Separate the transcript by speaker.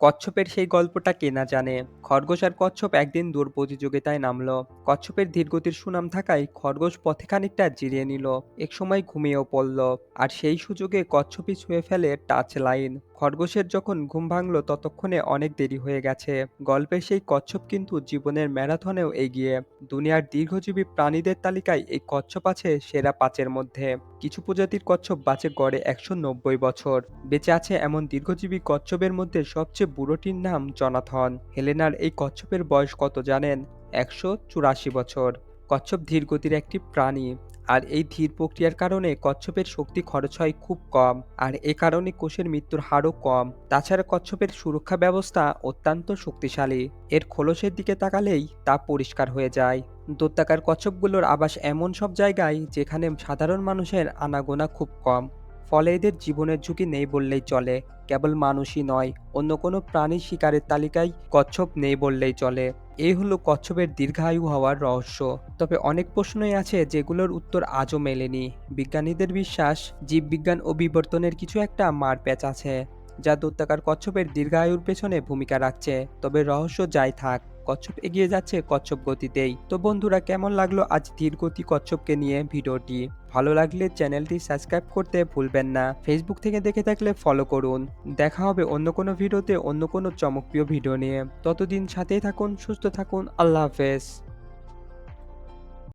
Speaker 1: কচ্ছপের সেই গল্পটা কে না জানে। খরগোশ আর কচ্ছপ একদিন দৌড় প্রতিযোগিতায় নামলো। কচ্ছপের ধীরগতির সুনাম থাকায় খরগোশ পথে খানিকটা জিরিয়ে নিল। এক সময় ঘুমিয়েও পড়ল। আর সেই সুযোগে কচ্ছপই ছুঁয়ে ফেলে টাচ লাইন। খরগোশের যখন ঘুম ভাঙলো ততক্ষণে অনেক দেরি হয়ে গেছে। গল্পের সেই কচ্ছপ কিন্তু জীবনের ম্যারাথনেও এগিয়ে। দুনিয়ার দীর্ঘজীবী প্রাণীদের তালিকায় এই কচ্ছপ আছে সেরা পাঁচের মধ্যে। কিছু প্রজাতির কচ্ছপ বাঁচে গড়ে একশো নব্বই বছর। বেঁচে আছে এমন দীর্ঘজীবী কচ্ছপের মধ্যে সবচেয়ে বুড়োটির নাম জনাথন। হেলেনার এই কচ্ছপের বয়স কত জানেন? একশো চুরাশি বছর। কচ্ছপ ধীরগতির একটি প্রাণী। আর এই ধীর প্রক্রিয়ার কারণে কচ্ছপের শক্তি খরচ হয় খুব কম, আর এ কারণে কোষের মৃত্যুর হারও কম। তাছাড়া কচ্ছপের সুরক্ষা ব্যবস্থা অত্যন্ত শক্তিশালী। এর খোলসের দিকে তাকালেই তা পরিষ্কার হয়ে যায়। দত্তাকার কচ্ছপগুলোর আবাস এমন সব জায়গায় যেখানে সাধারণ মানুষের আনাগোনা খুব কম। ফলে এদের জীবনের ঝুঁকি নেই বললেই চলে। কেবল মানুষই নয়, অন্য কোনো প্রাণী শিকারের তালিকায় কচ্ছপ নেই বললেই চলে। এই হলো কচ্ছপের দীর্ঘায়ু হওয়ার রহস্য। তবে অনেক প্রশ্নই আছে যেগুলোর উত্তর আজও মেলেনি। বিজ্ঞানীদের বিশ্বাস, জীববিজ্ঞান ও বিবর্তনের কিছু একটা মারপ্যাচ আছে, যা দৈত্যাকার কচ্ছপের দীর্ঘায়ুর পেছনে ভূমিকা রাখছে। তবে রহস্য যাই থাক। কচ্ছপ এগিয়ে যাচ্ছে কচ্ছপ গতিতেই। তো বন্ধুরা, কেমন লাগল আজ ধীর গতি কচ্ছপকে নিয়ে ভিডিওটি? ভালো লাগলে চ্যানেলটি সাবস্ক্রাইব করতে ভুলবেন না। ফেসবুক থেকে দেখে থাকলে ফলো করুন। দেখা হবে অন্য কোনো ভিডিওতে অন্য কোনো চমকপ্রিয় ভিডিও নিয়ে। ততদিন সাথেই থাকুন, সুস্থ থাকুন। আল্লাহ হাফেজ।